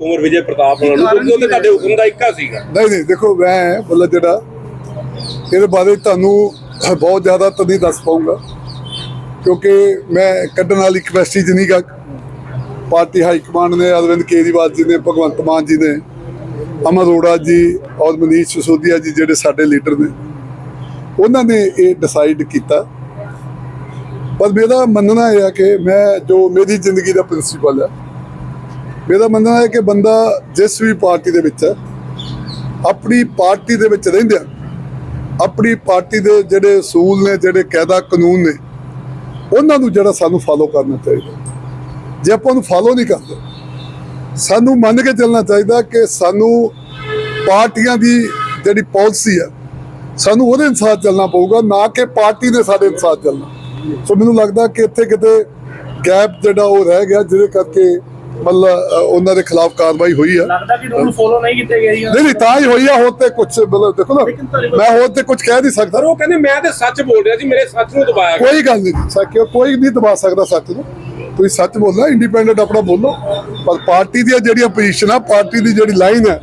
ਕੁਮਰ ਵਿਜੇ ਪ੍ਰਤਾਪ ਉਹਨਾਂ ਨੂੰ ਕਿਉਂਕਿ ਉਹ ਤੇ ਤੁਹਾਡੇ ਹੁਕਮ ਦਾ ਇੱਕਾ ਸੀਗਾ। ਨਹੀਂ ਨਹੀਂ ਦੇਖੋ ਮੈਂ ਮਤਲਬ ਜਿਹੜਾ ਇਹਦੇ ਬਾਰੇ ਤੁਹਾਨੂੰ ਬਹੁਤ ਜ਼ਿਆਦਾ ਤਾਂ ਨਹੀਂ ਦੱਸ ਪਾਉਂਗਾ ਕਿਉਂਕਿ ਮੈਂ ਕੱਢਣ ਵਾਲੀ ਕਪੈਸਿਟੀ 'ਚ ਨਹੀਂ ਗਾ ਪਾਰਟੀ ਹਾਈ ਕਮਾਂਡ ਨੇ ਅਰਵਿੰਦ ਕੇਜਰੀਵਾਲ ਜੀ ਨੇ ਭਗਵੰਤ ਮਾਨ ਜੀ ਨੇ ਅਮਰ ਅਰੋੜਾ ਜੀ ਔਰ ਮਨੀਸ਼ ਸਿਸੋਦੀਆ ਜੀ ਜਿਹੜੇ ਸਾਡੇ ਲੀਡਰ ਨੇ ਉਹਨਾਂ ਨੇ ਇਹ ਡਿਸਾਈਡ ਕੀਤਾ। ਪਰ ਮੇਰਾ ਮੰਨਣਾ ਇਹ ਹੈ ਕਿ ਮੈਂ ਜੋ ਮੇਰੀ ਜ਼ਿੰਦਗੀ ਦਾ ਪ੍ਰਿੰਸੀਪਲ ਹੈ ਮੇਰਾ ਮੰਨਣਾ ਹੈ ਕਿ ਬੰਦਾ ਜਿਸ ਵੀ ਪਾਰਟੀ ਦੇ ਵਿੱਚ ਹੈ, ਆਪਣੀ ਪਾਰਟੀ ਦੇ ਵਿੱਚ ਰਹਿੰਦਿਆਂ, ਆਪਣੀ ਪਾਰਟੀ ਦੇ ਜਿਹੜੇ ਅਸੂਲ ਨੇ, ਜਿਹੜੇ ਕਾਇਦਾ ਕਾਨੂੰਨ ਨੇ, ਉਹਨਾਂ ਨੂੰ ਜਿਹੜਾ ਸਾਨੂੰ ਫਾਲੋ ਕਰਨਾ ਚਾਹੀਦਾ ਜੇ ਆਪਾਂ ਨੂੰ ਫਾਲੋ ਨਹੀਂ ਕਰਦੇ, ਸਾਨੂੰ ਮੰਨ ਕੇ ਚੱਲਣਾ ਚਾਹੀਦਾ ਕਿ ਸਾਨੂੰ ਪਾਰਟੀਆਂ ਦੀ ਜਿਹੜੀ ਪਾਲਿਸੀ ਹੈ, ਸਾਨੂੰ ਉਹਦੇ ਅਨੁਸਾਰ ਚੱਲਣਾ ਪਊਗਾ, ਨਾ ਕਿ ਪਾਰਟੀ ਦੇ ਸਾਡੇ ਅਨੁਸਾਰ ਚੱਲਣਾ। ਸੋ ਮੈਨੂੰ ਲੱਗਦਾ ਕਿ ਇੱਥੇ ਕਿਤੇ ਗੈਪ ਜਿਹੜਾ ਉਹ ਰਹਿ ਗਿਆ, ਜਿਹਦੇ ਕਰਕੇ ਮਤਲਬ ਉਹਨਾਂ ਦੇ ਖਿਲਾਫ ਕਾਰਵਾਈ ਹੋਈ ਹੈ ਲੱਗਦਾ ਕਿ ਰੂਲ ਫੋਲੋ ਨਹੀਂ ਕੀਤੇ ਗਏ ਜੀ ਨਹੀਂ ਨਹੀਂ ਤਾਂ ਹੀ ਹੋਈ ਆ ਹੋਰ ਤੇ ਕੁਝ ਮਤਲਬ ਦੇਖੋ ਨਾ ਮੈਂ ਹੋਰ ਤੇ ਕੁਝ ਕਹਿ ਨਹੀਂ ਸਕਦਾ। ਉਹ ਕਹਿੰਦੇ ਮੈਂ ਤੇ ਸੱਚ ਬੋਲ ਰਿਹਾ ਸੀ ਮੇਰੇ ਸੱਚ ਨੂੰ ਦਬਾਇਆ ਕੋਈ ਗੱਲ ਨਹੀਂ ਸੱਚ ਕੋਈ ਨਹੀਂ ਦਬਾ ਸਕਦਾ ਸੱਚ ਨੂੰ। ਤੁਸੀਂ ਸੱਚ ਬੋਲਣਾ ਇੰਡੀਪੈਂਡੈਂਟ ਆਪਣਾ ਬੋਲੋ। ਪਰ ਪਾਰਟੀ ਦੀਆਂ ਜਿਹੜੀਆਂ ਪੋਜੀਸ਼ਨ ਆ ਪਾਰਟੀ ਦੀ ਜਿਹੜੀ ਲਾਈਨ ਹੈ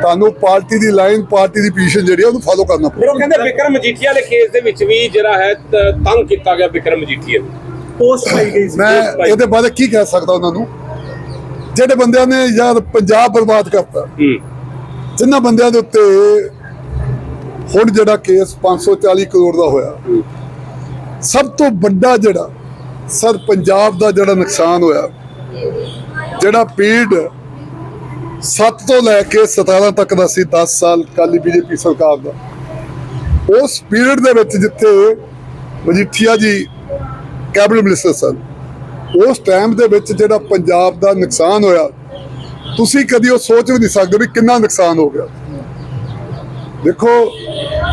ਤੁਹਾਨੂੰ ਪਾਰਟੀ ਦੀ ਲਾਈਨ ਪਾਰਟੀ ਦੀ ਪੋਜੀਸ਼ਨ ਜਿਹੜੀ ਆ ਉਹਨੂੰ ਫਾਲੋ ਕਰਨਾ ਫਿਰ ਪਊਗਾ ਉਹ ਕਹਿੰਦੇ ਵਿਕਰਮ ਮਜੀਠੀਆ ਦੇ ਕੇਸ ਦੇ ਵਿੱਚ ਵੀ ਜਿਹੜਾ ਹੈ ਤੰਗ ਕੀਤਾ ਗਿਆ ਵਿਕਰਮ ਮਜੀਠੀਆ ਨੂੰ। ਪੋਸਟ ਪਾਈ ਗਈ ਸੀ ਮੈਂ। ਇਹਦੇ ਬਾਰੇ ਕੀ ਕਹਿ ਸਕਦਾ ਉਹਨਾਂ ਨੂੰ? ਜਿਹੜੇ ਬੰਦਿਆਂ ਨੇ ਯਾਰ ਪੰਜਾਬ ਬਰਬਾਦ ਕਰਤਾ ਜਿਨ੍ਹਾਂ ਬੰਦਿਆਂ ਦੇ ਉੱਤੇ ਹੁਣ ਜਿਹੜਾ ਕੇਸ 540 ਕਰੋੜ ਦਾ ਹੋਇਆ ਸਭ ਤੋਂ ਵੱਡਾ ਜਿਹੜਾ ਸਰ ਪੰਜਾਬ ਦਾ ਜਿਹੜਾ ਨੁਕਸਾਨ ਹੋਇਆ ਜਿਹੜਾ ਪੀੜ 7 ਤੋਂ ਲੈ ਕੇ 17 ਤੱਕ ਦਾ ਸੀ 10 ਸਾਲ ਕਾਲੀ ਬੀਜੇਪੀ ਸਰਕਾਰ ਦਾ। ਉਸ ਪੀਰੀਅਡ ਦੇ ਵਿੱਚ ਜਿੱਥੇ ਮਜੀਠੀਆ ਜੀ ਕੈਬਨਿਟ ਮਿਨਿਸਟਰ ਸਨ ਉਸ ਟਾਈਮ ਦੇ ਵਿੱਚ ਜਿਹੜਾ ਪੰਜਾਬ ਦਾ ਨੁਕਸਾਨ ਹੋਇਆ, ਤੁਸੀਂ ਕਦੀ ਉਹ ਸੋਚ ਵੀ ਨਹੀਂ ਸਕਦੇ ਵੀ ਕਿੰਨਾ ਨੁਕਸਾਨ ਹੋ ਗਿਆ। ਦੇਖੋ,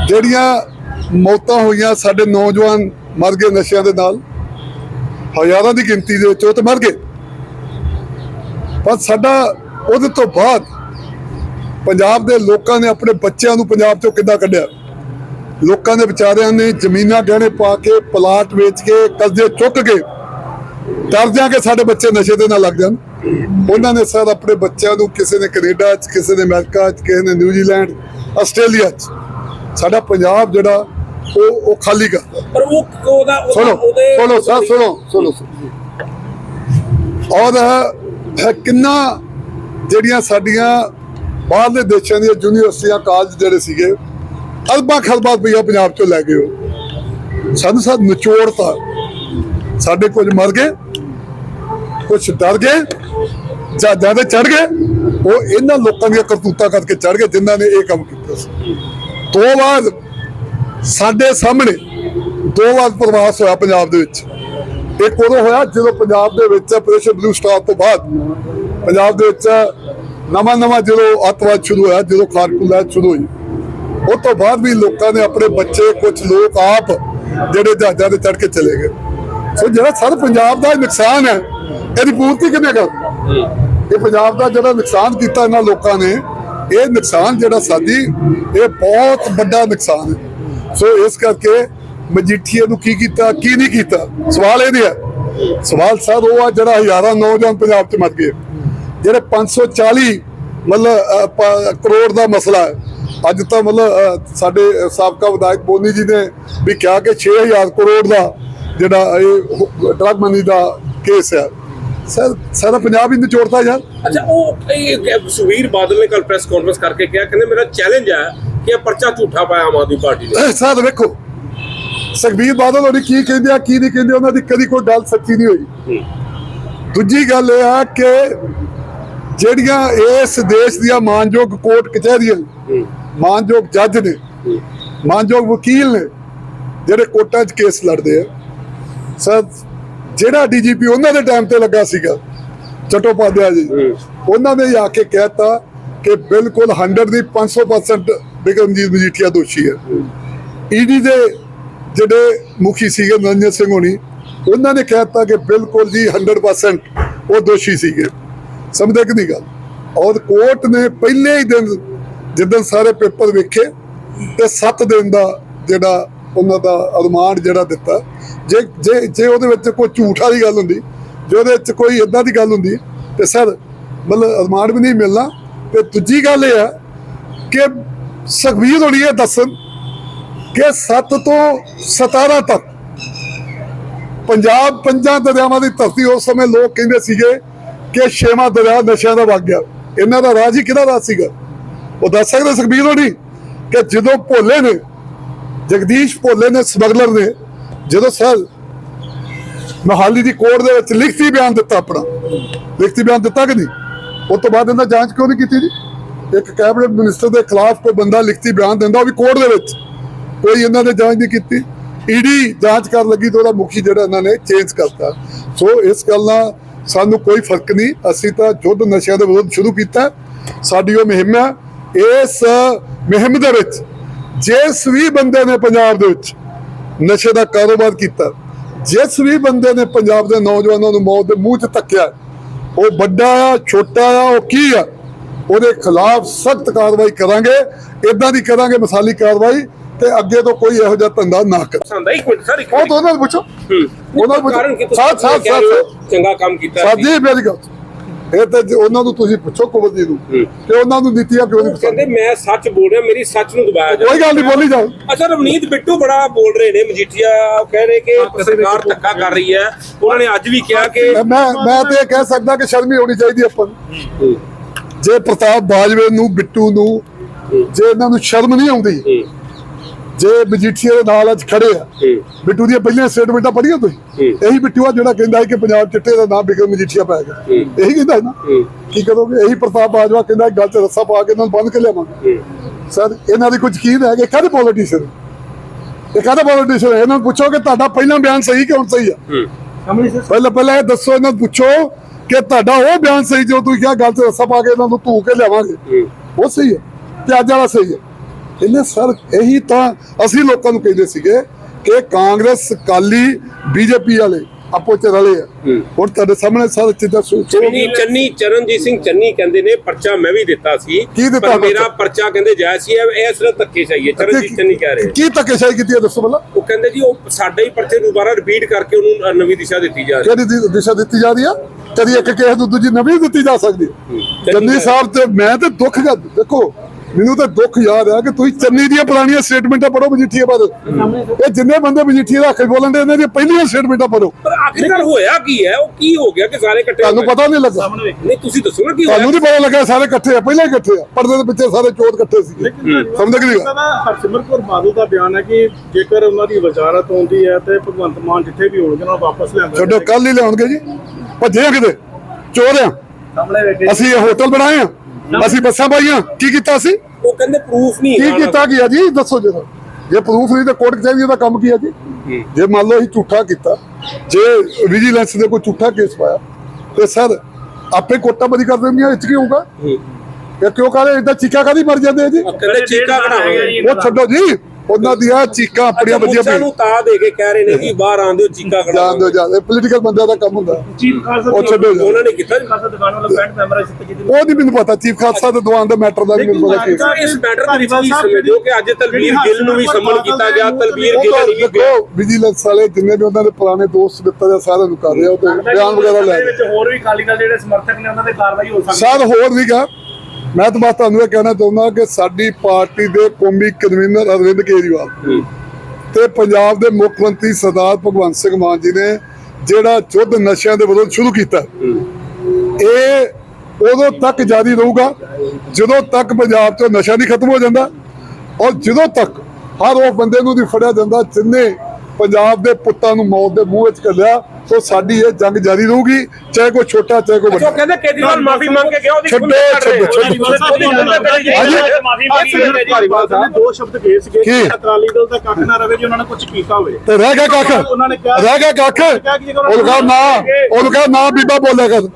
ਜਿਹੜੀਆਂ ਮੌਤਾਂ ਹੋਈਆਂ, ਸਾਡੇ ਨੌਜਵਾਨ ਮਰ ਗਏ ਨਸ਼ਿਆਂ ਦੇ ਨਾਲ। ਹਜ਼ਾਰਾਂ ਦੀ ਗਿਣਤੀ ਦੇ ਵਿੱਚ ਉਹ ਤੇ ਮਰ ਗਏ। ਪਰ ਸਾਡਾ ਉਹਦੇ ਤੋਂ ਬਾਅਦ ਪੰਜਾਬ ਦੇ ਲੋਕਾਂ ਨੇ ਆਪਣੇ ਬੱਚਿਆਂ ਨੂੰ ਪੰਜਾਬ ਚੋਂ ਕਿੱਦਾਂ ਕੱਢਿਆ? ਲੋਕਾਂ ਦੇ ਵਿਚਾਰਿਆਂ ਨੇ ਜ਼ਮੀਨਾਂ ਗਹਿਣੇ ਪਾ ਕੇ, ਪਲਾਟ ਵੇਚ ਕੇ, ਕਰਜ਼ੇ ਚੁੱਕ ਕੇ ਡਰ ਜਾ ਕੇ ਸਾਡੇ ਬੱਚੇ ਨਸ਼ੇ ਦੇ ਨਾਲ ਲੱਗ ਜਾਣ। ਉਹਨਾਂ ਨੇ ਸਰ ਆਪਣੇ ਬੱਚਿਆਂ ਨੂੰ ਕਿਸੇ ਨੇ ਕੈਨੇਡਾ 'ਚ ਕਿਸੇ ਨੇ ਅਮਰੀਕਾ 'ਚ ਕਿਸੇ ਨੇ ਨਿਊਜ਼ੀਲੈਂਡ ਆਸਟ੍ਰੇਲੀਆ 'ਚ। ਸਾਡਾ ਪੰਜਾਬ ਜਿਹੜਾ ਉਹ ਉਹ ਖਾਲੀ ਕਰਤਾ ਪਰ ਉਹ ਉਹਦਾ ਉਹਦਾ- ਸੁਣੋ ਸੁਣੋ ਸੁਣੋ ਸੁਣੋ। ਔਰ ਕਿੰਨਾ ਜਿਹੜੀਆਂ ਸਾਡੀਆਂ ਬਾਹਰਲੇ ਦੇਸ਼ਾਂ ਦੀਆਂ ਯੂਨੀਵਰਸਿਟੀਆਂ ਕਾਲਜ ਜਿਹੜੇ ਸੀਗੇ ਅਰਬਾਂ ਖਰਬਾਂ ਰੁਪਈਆ ਪੰਜਾਬ ਚੋਂ ਲੈ ਗਏ ਸਾਨੂੰ ਸਰ ਨਿਚੋੜਤਾ। ਸਾਡੇ ਕੁਝ ਮਰ ਗਏ, ਕੁਝ ਡਰ ਗਏ, ਜਾਂ ਜ਼ਿਆਦਾ ਚੜ ਗਏ, ਉਹ ਇਹਨਾਂ ਲੋਕਾਂ ਦੀਆਂ ਕਰਤੂਤਾਂ ਕਰਕੇ ਚੜ ਗਏ ਜਿਨ੍ਹਾਂ ਨੇ ਇਹ ਕੰਮ ਕੀਤਾ ਸੀ। ਦੋ ਵਾਰ ਸਾਡੇ ਸਾਹਮਣੇ ਦੋ ਵਾਰ ਪ੍ਰਵਾਸ ਹੋਇਆ ਪੰਜਾਬ ਦੇ ਵਿੱਚ। ਇੱਕ ਉਦੋਂ ਹੋਇਆ ਜਦੋਂ ਪੰਜਾਬ ਦੇ ਵਿੱਚ ਆਪਰੇਸ਼ਨ ਬਲੂ ਸਟਾਰ ਤੋਂ ਬਾਅਦ ਪੰਜਾਬ ਦੇ ਵਿੱਚ ਨਵਾਂ ਨਵਾਂ ਜਦੋਂ ਅੱਤਵਾਦ ਸ਼ੁਰੂ ਹੋਇਆ, ਜਦੋਂ ਖਾਰਕੂ ਲਹਿਰ ਸ਼ੁਰੂ ਹੋਈ ਉਹ ਤੋਂ ਬਾਅਦ ਵੀ ਲੋਕਾਂ ਨੇ ਆਪਣੇ ਬੱਚੇ, ਕੁਝ ਲੋਕ ਆਪ ਜਿਹੜੇ ਜਹਾਜ਼ਾਂ ਤੇ ਚੜ ਕੇ ਚਲੇ ਗਏ। ਸੋ ਜਿਹੜਾ ਸਰ ਪੰਜਾਬ ਦਾ ਨੁਕਸਾਨ ਹੈ ਇਹਦੀ ਪੂਰਤੀ ਕਿਵੇਂ ਕਰ ਇਹ ਪੰਜਾਬ ਦਾ ਜਿਹੜਾ ਨੁਕਸਾਨ ਕੀਤਾ ਇਹਨਾਂ ਲੋਕਾਂ ਨੇ ਇਹ ਨੁਕਸਾਨ ਜਿਹੜਾ ਸਾਡੀ ਇਹ ਬਹੁਤ ਵੱਡਾ ਨੁਕਸਾਨ ਹੈ। ਸੋ ਇਸ ਕਰਕੇ ਮਜੀਠੀਏ ਨੂੰ ਕੀ ਕੀਤਾ ਕੀ ਨਹੀਂ ਕੀਤਾ? ਸਵਾਲ ਇਹ ਨਹੀਂ ਹੈ। ਸਵਾਲ ਸਰ ਉਹ ਆ ਜਿਹੜਾ ਹਜ਼ਾਰਾਂ ਨੌਜਵਾਨ ਪੰਜਾਬ 'ਚ ਮਰ ਗਏ। ਜਿਹੜੇ 540 ਮਤਲਬ ਅ, ਪ- ਕਰੋੜ ਦਾ ਮਸਲਾ ਹੈ। ਅੱਜ ਤਾਂ ਮਤਲਬ ਸਾਡੇ ਸਾਬਕਾ ਵਿਧਾਇਕ ਬੋਨੀ ਜੀ ਨੇ ਵੀ ਕਿਹਾ ਕਿ 6000 ਕਰੋੜ ਦਾ ਜਿਹੜਾ ਇਹ ਡਰਗ ਮਨੀ ਦਾ ਕੇਸ ਹੈ। ਸਰ ਸਾਰਾ ਪੰਜਾਬ ਹੀ ਨਿਚੋੜਤਾ ਯਾਰ। ਅੱਛਾ ਉਹ ਇਹ ਸੁਵੀਰ ਬਾਦਲ ਨੇ ਕੱਲ ਪ੍ਰੈਸ ਕਾਨਫਰੰਸ ਕਰਕੇ ਕਿਹਾ ਕਹਿੰਦੇ ਮੇਰਾ ਚੈਲੰਜ ਹੈ ਕਿ ਇਹ ਪਰਚਾ ਝੂਠਾ ਪਾਇਆ ਆਮ ਆਦਮੀ ਪਾਰਟੀ ਨੇ। ਸਾਥ ਵੇਖੋ ਸੁਖਬੀਰ ਬਾਦਲ ਹੋਣੀ ਕੀ ਕਹਿੰਦੇ ਆ ਕੀ ਨਹੀਂ ਕਹਿੰਦੇ ਉਹਨਾਂ ਦੀ ਕਦੀ ਕੋਈ ਗੱਲ ਸੱਚੀ ਨਹੀਂ ਹੋਈ। ਦੂਜੀ ਗੱਲ ਇਹ ਆ ਕਿ ਜਿਹੜੀਆਂ ਇਸ ਦੇਸ਼ ਦੀਆਂ ਮਾਨਯੋਗ ਕੋਰਟ ਕਚਹਿਰੀਆਂ ਮਾਨਯੋਗ ਜੱਜ ਨੇ ਮਾਨਯੋਗ ਵਕੀਲ ਨੇ ਜਿਹੜੇ ਕੋਰਟਾਂ 'ਚ ਕੇਸ ਲੜਦੇ ਆ ਸਰ ਜਿਹੜਾ ਡੀਜੀਪੀ ਉਹਨਾਂ ਦੇ ਟਾਈਮ ਤੇ ਲੱਗਾ ਸੀਗਾ ਚਟੋਪਾਧਿਆ ਜੀ ਉਹਨਾਂ ਨੇ ਆ ਕੇ ਕਹਿਤਾ ਕਿ ਬਿਲਕੁਲ 100 ਦੀ 500% ਬਿਕਰਮਜੀਤ ਮਜੀਠੀਆ ਦੋਸ਼ੀ ਹੈ। ਈਡੀ ਦੇ ਜਿਹੜੇ ਮੁਖੀ ਸੀਗੇ ਨਰਿੰਦਰ ਸਿੰਘ ਹੋਣੀ ਉਹਨਾਂ ਨੇ ਕਹਿਤਾ ਕਿ ਬਿਲਕੁਲ ਜੀ 100% ਉਹ ਦੋਸ਼ੀ ਸੀਗੇ। ਸਮਝਦੇ ਕਿ ਨਹੀਂ ਗੱਲ? ਔਰ ਕੋਰਟ ਨੇ ਪਹਿਲੇ ਹੀ ਦਿਨ ਜਿੱਦਣ ਸਾਰੇ ਪੇਪਰ ਵੇਖੇ ਤੇ 7 ਦਿਨ ਦਾ ਜਿਹੜਾ ਉਹਨਾਂ ਦਾ ਅਰਮਾਨ ਜਿਹੜਾ ਦਿੱਤਾ। ਜੇ ਜੇ ਜੇ ਉਹਦੇ ਵਿੱਚ ਕੋਈ ਝੂਠ ਵਾਲੀ ਗੱਲ ਹੁੰਦੀ, ਜੇ ਉਹਦੇ ਵਿੱਚ ਕੋਈ ਇਦਾਂ ਦੀ ਗੱਲ ਹੁੰਦੀ, ਤੇ ਸਰ, ਮਤਲਬ ਰਿਮਾਂਡ ਵੀ ਨਹੀਂ ਮਿਲਣਾ। ਤੇ ਦੂਜੀ ਗੱਲ ਇਹ ਆ ਕਿ ਸੁਖਬੀਰ ਹੋਣੀ ਇਹ ਦੱਸਣ ਕਿ 7 ਤੋਂ 17 ਤੱਕ ਪੰਜਾਬ ਪੰਜਾਂ ਦਰਿਆਵਾਂ ਦੀ ਧਰਤੀ ਉਸ ਸਮੇਂ ਲੋਕ ਕਹਿੰਦੇ ਸੀਗੇ ਕਿ ਛੇਵਾਂ ਦਰਿਆ ਨਸ਼ਿਆਂ ਦਾ ਵਗ ਗਿਆ। ਇਹਨਾਂ ਦਾ ਰਾਜ ਹੀ ਕਿਹਦਾ ਰਾਜ ਸੀਗਾ? ਉਹ ਦੱਸ ਸਕਦੇ ਸੁਖਬੀਰ ਹੋਣੀ ਕਿ ਜਦੋਂ ਭੋਲੇ ਨੇ ਜਗਦੀਸ਼ ਭੋਲੇ ਨੇ ਸਮਗਲਰ ਨੇ ਜਦੋਂ ਸਰ ਮਹਾਲੀ ਦੀ ਕੋਰਟ ਦੇ ਵਿੱਚ ਲਿਖਤੀ ਬਿਆਨ ਦਿੱਤਾ ਆਪਣਾ, ਲਿਖਤੀ ਬਿਆਨ ਦਿੱਤਾ ਕਿ ਨਹੀਂ? ਉਸ ਤੋਂ ਬਾਅਦ ਇਹਨਾਂ ਜਾਂਚ ਕਿਉਂ ਨਹੀਂ ਕੀਤੀ ਜੀ? ਇੱਕ ਕੈਬਨਿਟ ਮਿਨਿਸਟਰ ਦੇ ਖਿਲਾਫ ਕੋਈ ਬੰਦਾ ਲਿਖਤੀ ਬਿਆਨ ਦਿੰਦਾ ਉਹ ਵੀ ਕੋਰਟ ਦੇ ਵਿੱਚ, ਕੋਈ ਇਹਨਾਂ ਨੇ ਜਾਂਚ ਨਹੀਂ ਕੀਤੀ। ਈਡੀ ਜਾਂਚ ਕਰਨ ਲੱਗੀ ਤਾਂ ਉਹਦਾ ਮੁਖੀ ਜਿਹੜਾ ਇਹਨਾਂ ਨੇ ਚੇਂਜ ਕਰਤਾ। ਸੋ ਇਸ ਗੱਲ ਨਾਲ ਸਾਨੂੰ ਕੋਈ ਫ਼ਰਕ ਨਹੀਂ, ਅਸੀਂ ਤਾਂ ਯੁੱਧ ਨਸ਼ਿਆਂ ਦੇ ਵਿਰੁੱਧ ਸ਼ੁਰੂ ਕੀਤਾ। ਸਾਡੀ ਉਹ ਮੁਹਿੰਮ ਹੈ, ਇਸ ਮੁਹਿੰਮ ਦੇ ਵਿੱਚ ਜਿਸ ਵੀ ਬੰਦੇ ਨੇ ਪੰਜਾਬ ਦੇ ਵਿੱਚ ਨਸ਼ੇ ਦਾ ਕਾਰੋਬਾਰ ਕੀਤਾ ਜਿਸ ਵੀ ਬੰਦੇ ਨੇ ਪੰਜਾਬ ਦੇ ਨੌਜਵਾਨਾਂ ਨੂੰ ਮੌਤ ਦੇ ਮੂੰਹ 'ਚ ਧੱਕਿਆ ਉਹ ਵੱਡਾ ਆ ਛੋਟਾ ਆ ਉਹ ਕੀ ਆ ਉਹਦੇ ਖਿਲਾਫ ਸਖਤ ਕਾਰਵਾਈ ਕਰਾਂਗੇ ਇਦਾਂ ਦੀ ਕਰਾਂਗੇ ਮਿਸਾਲੀ ਕਾਰਵਾਈ ਤੇ ਅੱਗੇ ਤੋਂ ਕੋਈ ਇਹੋ ਜਿਹਾ ਧੰਦਾ ਨਾ ਕਰੇ। ਪਸੰਦ ਆ ਇੱਕ ਮਿੰਟ ਸਰ ਇੱਕ ਉਹ ਉਹਨਾਂ ਨੂੰ ਪੁੱਛੋ। ਉਹਨਾਂ ਨੂੰ ਕਾਰਨ ਕੀ ਸਾਥ ਸਾਥ ਸਾਥ। ਚੰਗਾ ਕੰਮ ਕੀਤਾ ਸੀ। ਸਾਜੀ ਮੇਰੀ ਗੱਲ ਇਹ ਤਾਂ ਉਹਨਾਂ ਨੂੰ ਤੁਸੀਂ ਪੁੱਛੋ ਕੁਵਰ ਜੀ ਨੂੰ ਕਿ ਉਹਨਾਂ ਨੂੰ ਨੀਤੀਆਂ ਕਿਉਂ ਨਹੀਂ ਉਹ ਕਹਿੰਦੇ ਪਸੰਦ? ਮੈਂ ਸੱਚ ਬੋਲ ਰਿਹਾ ਮੇਰੀ ਸੱਚ ਨੂੰ ਦਬਾਇਆ ਜਾ। ਕੋਈ ਗੱਲ ਨਹੀਂ ਬੋਲੀ ਜਾਓ। ਅੱਛਾ ਰਵਨੀਤ ਬਿੱਟੂ ਬੜਾ ਬੋਲ ਰਹੇ ਨੇ ਮਜੀਠੀਆ ਉਹ ਕਹਿ ਰਹੇ ਕਿ ਸਰਕਾਰ ਧੱਕਾ ਕਰ ਰਹੀ ਹੈ। ਉਹਨਾਂ ਨੇ ਅੱਜ ਵੀ ਕਿਹਾ ਕਿ ਮੈਂ ਮੈਂ ਤੇ ਇਹ ਕਹਿ ਸਕਦਾ ਕਿ ਸ਼ਰਮ ਹੋਣੀ ਚਾਹੀਦੀ ਆਪਾਂ ਨੂੰ। ਜੇ ਪ੍ਰਤਾਪ ਬਾਜਵੇ ਨੂੰ ਬਿੱਟੂ ਨੂੰ ਜੇ ਇਹਨਾਂ ਨੂੰ ਸ਼ਰਮ ਨਹੀਂ ਆਉਂਦੀ ਜੇ ਮਜੀਠੀਆ ਦੇ ਨਾਲ ਅੱਜ ਖੜੇ ਆ ਬਿੱਟੂ ਦੀਆਂ ਪਹਿਲੀਆਂ ਸਟੇਟਮੈਂਟਾਂ ਪੜ੍ਹੀਆਂ ਤੁਸੀਂ? ਇਹੀ ਬਿੱਟੂ ਆ ਜਿਹੜਾ ਕਹਿੰਦਾ ਹੈ ਕਿ ਪੰਜਾਬ ਚਿੱਟੇ ਦਾ ਨਾਮ ਬਿਕਰਮ ਮਜੀਠੀਆ ਪਾਏਗਾ ਇਹੀ ਕਹਿੰਦਾ ਹੈ ਨਾ ਕੀ ਕਰੋਗੇ? ਇਹੀ ਪ੍ਰਤਾਪ ਬਾਜਵਾ ਕਹਿੰਦਾ ਗੱਲ ਤੇ ਰੱਸਾ ਪਾ ਕੇ ਇਹਨਾਂ ਨੂੰ ਬੰਨ ਕੇ ਲਿਆਵਾਂਗੇ। ਸਰ ਇਹਨਾਂ ਦੀ ਕੁਝ ਕੀ ਹੈ ਕਿ ਕਾਹਦੇ ਪੋਲੀਟੀਸ਼ੀਅਨ ਇਹ ਕਾਹਦੇ ਪੋਲੀਟੀਸ਼ੀਅਨ ਇਹਨਾਂ ਨੂੰ ਪੁੱਛੋ ਕਿ ਤੁਹਾਡਾ ਪਹਿਲਾ ਬਿਆਨ ਸਹੀ ਕਿ ਹੁਣ ਸਹੀ ਆ? ਪਹਿਲਾਂ ਪਹਿਲਾਂ ਇਹ ਦੱਸੋ ਇਹਨਾਂ ਨੂੰ ਪੁੱਛੋ ਕਿ ਤੁਹਾਡਾ ਉਹ ਬਿਆਨ ਸਹੀ ਜੋ ਤੁਸੀਂ ਕਿਹਾ ਗੱਲ ਤੇ ਰੱਸਾ ਪਾ ਕੇ ਇਹਨਾਂ ਨੂੰ ਧੂ ਕੇ ਲਿਆਵਾਂਗੇ। ਉਹ ਸਹੀ ਹੈ ਤੇ ਅੱਜ ਵਾਲਾ ਸਹੀ ਹੈ? ਇਹਨੇ ਸਰ ਇਹੀ ਤਾਂ ਅਸੀਂ ਲੋਕਾਂ ਨੂੰ ਕਹਿੰਦੇ ਸੀਗੇ ਕਿ ਕਾਂਗਰਸ ਕਾਲੀ ਬੀਜੇਪੀ ਵਾਲੇ ਆਪੋ ਚ ਰਲੇ ਆ। ਹੁਣ ਤੁਹਾਡੇ ਸਾਹਮਣੇ ਸਾਰੇ ਸੋਚੋ ਚੰਨੀ ਚੰਨੀ ਚਰਨਜੀਤ ਸਿੰਘ ਚੰਨੀ ਕਹਿੰਦੇ ਨੇ ਪਰਚਾ ਮੈਂ ਵੀ ਦਿੱਤਾ ਸੀ। ਕੀ ਦਿੱਤਾ ਪਰ ਮੇਰਾ ਪਰਚਾ? ਕਹਿੰਦੇ ਜਾਇਜ਼ ਸੀ ਇਹ ਸਿਰਫ ਧੱਕੇ ਚਾਹੀਏ ਚਰਨਜੀਤ ਚੰਨੀ ਕਹਿ ਰਹੇ ਕੀ ਧੱਕੇਸ਼ਾਹੀ ਕੀਤੀ ਹੈ ਦੱਸੋ ਪਹਿਲਾਂ? ਉਹ ਕਹਿੰਦੇ ਜੀ ਉਹ ਸਾਡੇ ਹੀ ਪਰਚੇ ਨੂੰ ਦੁਬਾਰਾ ਰਿਪੀਟ ਕਰਕੇ ਉਹਨੂੰ ਨਵੀਂ ਦਿਸ਼ਾ ਦਿੱਤੀ ਜਾ ਰਹੀ ਕਿਹੜੀ ਦਿਸ਼ਾ ਦਿੱਤੀ ਜਾ ਰਹੀ ਆ? ਕਦੀ ਇੱਕ ਕਿਸੇ ਨੂੰ ਦੂਜੀ ਨਵੀਂ ਦਿੱਤੀ ਜਾ ਸਕਦੀ ਹੈ। ਚੰਨੀ ਸਾਹਿਬ ਤੇ ਮੈਂ ਤੇ ਦੁੱਖ ਗਾ ਦੇਖੋ ਮੈਨੂੰ ਤਾਂ ਦੁੱਖ ਯਾਦ ਆ ਕਿ ਤੁਸੀਂ ਚੰਨੀ ਦੀਆਂ ਪੁਰਾਣੀਆਂ ਸਟੇਟਮੈਂਟਾਂ ਪੜੋ ਮਜੀਠੀਆ ਬਾਰੇ ਇਹ ਜਿੰਨੇ ਬੰਦੇ ਮਜੀਠੀਆ ਦਾ ਅੱਖਰ ਬੋਲਣ ਦੇ ਇਹਨਾਂ ਦੀਆਂ ਪਹਿਲੀਆਂ ਸਟੇਟਮੈਂਟਾਂ ਪੜੋ ਪਰ ਆਖਿਰਕਾਰ ਹੋਇਆ ਕੀ ਹੈ? ਉਹ ਕੀ ਹੋ ਗਿਆ ਕਿ ਸਾਰੇ ਇਕੱਠੇ ਹੋ ਤੁਹਾਨੂੰ? ਪਤਾ ਨਹੀਂ ਲੱਗਾ। ਨਹੀਂ ਤੁਸੀਂ ਦੱਸੋ ਨਾ ਕੀ ਹੋਇਆ? ਤੁਹਾਨੂੰ ਨਹੀਂ ਪਤਾ ਲੱਗਾ ਸਾਰੇ ਇਕੱਠੇ ਆ ਪਹਿਲਾਂ ਹੀ ਇਕੱਠੇ ਆ। ਪਰਦੇ ਦੇ ਪਿੱਛੇ ਸਾਰੇ ਚੋਟ ਇਕੱਠੇ ਸੀਗੇ ਸਮਝ ਗਏ ਦਾ ਹਰਸਿਮਰਤ ਕੌਰ ਬਾਦਲ ਦਾ ਬਿਆਨ ਹੈ ਕਿ ਜੇਕਰ ਉਹਨਾਂ ਦੀ ਵਜ਼ਾਰਤ ਹੁੰਦੀ ਹੈ ਤੇ ਭਗਵੰਤ ਮਾਨ ਜਿੱਥੇ ਵੀ ਹੋਣਗੇ ਉਹਨਾਂ ਨੂੰ ਵਾਪਸ ਲਿਆਂਦਾ ਛੱਡੋ ਕੱਲ ਹੀ ਲਿਆਉਣਗੇ ਜੀ। ਭੱਜੇ ਕਿਤੇ। ਚੋਰ ਆ। ਅਸੀਂ ਇਹ ਹੋਟਲ ਬਣਾਏ ਆ। ਅਸੀਂ ਬੱਸਾਂ ਪਾਈਆਂ। ਕੀ ਕੀਤਾ ਸੀ ਉਹ ਕਹਿੰਦੇ ਪ੍ਰੂਫ ਨਹੀਂ ਕੀ ਕੀਤਾ ਗਿਆ ਜੀ? ਦੱਸੋ ਜਰਾ ਜੇ ਪ੍ਰੂਫ ਨਹੀਂ ਤਾਂ ਕੋਰਟ ਕਚਹਿਰੀ ਦਾ ਕੰਮ ਕੀ ਹੈ ਜੀ? ਜੇ। ਮੰਨ ਲਓ ਅਸੀਂ ਝੂਠਾ ਕੀਤਾ ਜੇ ਵਿਜੀਲੈਂਸ ਨੇ ਕੋਈ ਝੂਠਾ ਕੇਸ ਪਾਇਆ ਤੇ ਸਰ ਆਪੇ ਕੋਟਾ ਬਦੀ ਕਰ ਦੇਣਗੇ ਇਹ 'ਚ ਕੀ ਹੋਊਗਾ? ਇਹ ਕਿਉਂ ਕਹਦੇ ਇਦਾਂ ਚੀਕਾ ਕਾਦੀ ਮਰ ਜਾਂਦੇ ਆ ਜੀ? ਦਾ। ਕਹਿੰਦੇ ਚੀਕਾ ਕਢਾਵਾਂਗੇ ਉਹ ਛੱਡੋ ਜੀ। ਉਹਨਾਂ ਦੀਆਂ ਚੀਕਾਂ ਆਪਣੀਆਂ ਵਧੀਆ ਬੱਚਿਆਂ ਨੂੰ ਤਾਂ ਦੇ ਕੇ ਕਹਿ ਰਹੇ ਨੇ ਕਿ ਬਾਹਰ ਆਂਦੇ ਹੋ ਚੀਕਾ ਕਢਾਵਾਂਗੇ ਦਿਓ ਜਾਣ ਪੋਲੀਟੀਕਲ ਬੰਦਿਆਂ ਦਾ ਕੰਮ ਹੁੰਦਾ। ਚੀਫ ਖਾਲਸਾ। ਉਹਨਾਂ ਨੇ ਕੀਤਾ ਜੀ। ਖਾਲਸਾ ਦੁਕਾਨ ਵਾਲਾ ਬੈਂਡ ਮੈਂਬਰ ਉਹ ਨਹੀਂ ਮੈਨੂੰ ਪਤਾ। ਚੀਫ ਖਾਲਸਾ ਦੇ ਦੁਆਨ ਦੇ ਮੈਟਰ ਦਾ ਨਹੀਂ ਮੈਨੂੰ ਪਤਾ ਕੀ ਇਸ ਮੈਟਰ ਦੇ ਵਿੱਚ ਕੀ ਸਮਝੋ ਕਿ ਅੱਜ ਤਲਵੀਰ ਗਿੱਲ ਨੂੰ ਵੀ ਸੰਮਨ ਕੀਤਾ ਗਿਆ ਤਲਵੀਰ ਗਿੱਲ ਤਾਂ ਨਹੀਂ ਵੀ ਗਿਆ। ਦੇਖੋ ਵਿਜੀਲੈਂਸ ਵਾਲੇ ਜਿੰਨੇ ਵੀ ਉਹਨਾਂ ਦੇ ਪੁਰਾਣੇ ਦੋਸਤ ਮਿੱਤਰ ਆ ਸਾਰਿਆਂ ਨੂੰ ਕਰ ਰਹੇ ਆ ਉਹ ਤੇ ਬਿਆਨ ਵਗੈਰਾ ਲੈ ਵਿੱਚ ਹੋਰ ਵੀ ਅਕਾਲੀ ਦਲ ਜਿਹੜੇ ਸਮਰਥਕ ਨੇ ਉਹਨਾਂ ਤੇ ਕਾਰਵਾਈ ਹੋ ਸਕਦੀ ਸਰ ਹੋਰ ਵੀ ਗਾ। ਮੈਂ ਤਾਂ ਬਸ ਤੁਹਾਨੂੰ ਇਹ ਕਹਿਣਾ ਚਾਹੁੰਦਾ ਕਿ ਸਾਡੀ ਪਾਰਟੀ ਦੇ ਕੌਮੀ ਕਨਵੀਨਰ ਅਰਵਿੰਦ ਕੇਜਰੀਵਾਲ ਤੇ ਪੰਜਾਬ ਦੇ ਮੁੱਖ ਮੰਤਰੀ ਸਰਦਾਰ ਭਗਵੰਤ ਸਿੰਘ ਮਾਨ ਜੀ ਨੇ ਜਿਹੜਾ ਯੁੱਧ ਨਸ਼ਿਆਂ ਦੇ ਵਿਰੁੱਧ ਸ਼ੁਰੂ ਕੀਤਾ। ਇਹ ਉਦੋਂ ਤੱਕ ਜਾਰੀ ਰਹੂਗਾ ਜਦੋਂ ਤੱਕ ਪੰਜਾਬ 'ਚੋਂ ਨਸ਼ਾ ਨਹੀਂ ਖਤਮ ਹੋ ਜਾਂਦਾ ਔਰ ਜਦੋਂ ਤੱਕ ਹਰ ਉਹ ਬੰਦੇ ਨੂੰ ਨਹੀਂ ਫੜਿਆ ਜਾਂਦਾ ਜਿੰਨੇ ਪੰਜਾਬ ਦੇ ਪੁੱਤਾਂ ਨੂੰ ਮੌਤ ਦੇ ਮੂੰਹ ਵਿੱਚ ਘੱਲਿਆ ਸੋ ਸਾਡੀ ਇਹ ਜੰਗ ਜਾਰੀ ਰਹੂਗੀ ਚਾਹੇ ਕੋਈ ਛੋਟਾ ਚਾਹੇ ਕੋਈ ਉਹ ਵੱਡਾ। ਕਹਿੰਦੇ ਕੇਜਰੀਵਾਲ ਮਾਫੀ ਮੰਗ ਕੇ ਗਿਆ ਉਹਦੀ ਛੱਡੋ, ਰਹੇ ਛੱਡੋ, ਰਹੇ ਦੋ ਸ਼ਬਦ ਕਹੇ ਸੀਗੇ ਕੀ? ਕਿ ਅਕਾਲੀ ਦਲ ਦਾ ਕੱਖ ਨਾ ਰਵੇ ਜੀ ਉਹਨਾਂ ਨੇ ਕੁਝ ਕੀਤਾ ਹੋਵੇ। ਤੇ ਰਹਿ ਗਿਆ ਕੱਖ। ਉਹਨਾਂ ਨੇ ਕਿਹਾ ਰਹਿ ਗਿਆ ਕੱਖ। ਉਹਨੂੰ ਕਹਾ ਨਾ ਉਹਨੂੰ ਕਹਾ ਨਾ ਬੀਬਾ ਬੋਲਿਆ ਕਰ।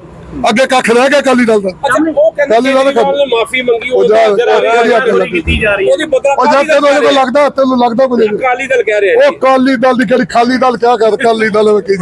ਅੱਗੇ ਕੱਖ ਰਹਿ ਗਿਆ ਕਾਲੀ ਦਲ ਦਾ। ਅੱਛਾ ਉਹ ਕਹਿੰਦੇ ਅਕਾਲੀ ਦਲ ਨੇ ਮਾਫੀ ਮੰਗੀ ਉਹ ਉਹ ਜਾ- ਜਰਾ ਉਹ ਜਿਹੜੀ ਅੱਗ ਲੱਗੀ। ਕੀਤੀ ਜਾ ਰਹੀ ਹੈ। ਉਹਦੀ ਬਦਲਾ ਉਹ ਜਦ ਤੈਨੂੰ ਕੋਲ ਲੱਗਦਾ ਤੈਨੂੰ ਲੱਗਦਾ ਕੋਈ ਨਹੀਂ ਅਕਾਲੀ ਦਲ ਕਹਿ ਰਹੇ ਉਹ ਕਾਲੀ ਦਲ ਦੀ ਕਿਹੜੀ ਖਾਲੀ ਦਲ ਕਿਆ ਕਰ ਕਾਲੀ ਦਲ ਕੀ